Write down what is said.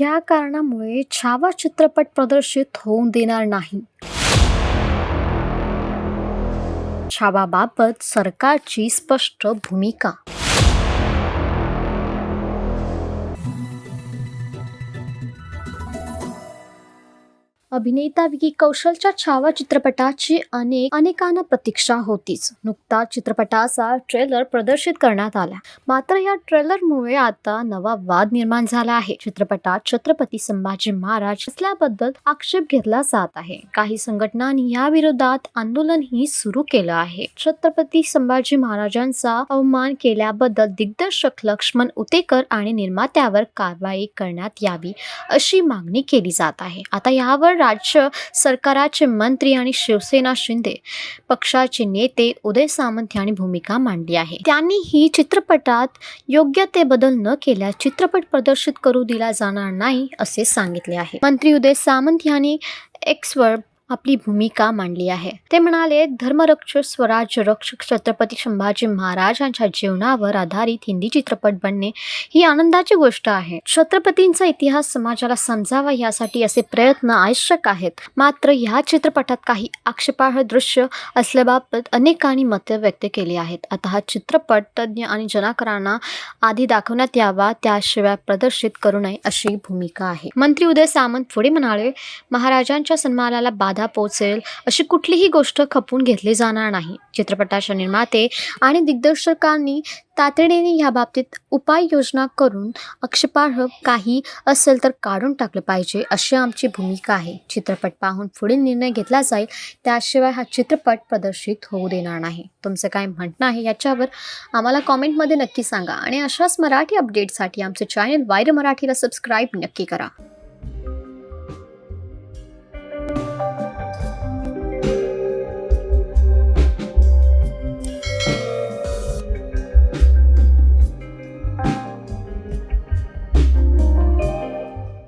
या कारणामुळे छावा चित्रपट प्रदर्शित होऊन देणार नाही. छावाबाबत सरकारची स्पष्ट भूमिका अभिनेता विकी कौशलच्या छावा चित्रपटाची अनेक अनेकांना प्रतीक्षा होतीच. नुकताच चित्रपटाचा ट्रेलर प्रदर्शित करण्यात आला. मात्र या ट्रेलरमुळे आता नवा वाद निर्माण झाला आहे. चित्रपटात छत्रपती संभाजी महाराज असल्याबद्दल आक्षेप घेतला जात आहे. काही संघटनांनी या विरोधात आंदोलनही सुरू केलं आहे. छत्रपती संभाजी महाराजांचा अवमान केल्याबद्दल दिग्दर्शक लक्ष्मण उतेकर आणि निर्मात्यावर कारवाई करण्यात यावी अशी मागणी केली जात आहे. आता यावर राज्य सरकाराचे मंत्री आणि शिवसेना शिंदे पक्षाचे नेते उदय सामंत यांनी भूमिका मांडली आहे. त्यांनी ही चित्रपटात योग्य ते बदल न केल्यास चित्रपट प्रदर्शित करू दिला जाणार नाही असे सांगितले आहे. मंत्री उदय सामंत यांनी एक्सवर आपली भूमिका मांडली आहे. ते म्हणाले धर्मरक्षक स्वराज्य रक्षक छत्रपती संभाजी महाराजांच्या जीवनावर आधारित हिंदी चित्रपट बनणे ही आनंदाची गोष्ट आहे. छत्रपतींचा इतिहास समाजाला समजावा यासाठी असे प्रयत्न आवश्यक आहेत. मात्र ह्या चित्रपटात काही आक्षेपार्ह दृश्य असल्याबाबत अनेकांनी मते व्यक्त केली आहेत. आता हा चित्रपट तज्ज्ञ आणि जनाकरांना आधी दाखवण्यात यावा त्याशिवाय प्रदर्शित करू नये अशी भूमिका आहे. मंत्री उदय सामंत पुढे म्हणाले महाराजांच्या सन्मानाला बाधा पोहोचेल अशी कुठलीही गोष्ट खपून घेतली जाणार नाही. चित्रपटाच्या निर्माते आणि दिग्दर्शकांनी तातडीने ह्या बाबतीत उपाययोजना करून आक्षेपार्ह काही असेल तर काढून टाकलं पाहिजे अशी आमची भूमिका आहे. चित्रपट पाहून पुढील निर्णय घेतला जाईल त्याशिवाय हा चित्रपट प्रदर्शित होऊ देणार नाही. तुमचं काय म्हणणं आहे याच्यावर आम्हाला कॉमेंटमध्ये नक्की सांगा आणि अशाच मराठी अपडेटसाठी आमचे चॅनल वायर मराठीला सबस्क्राईब नक्की करा.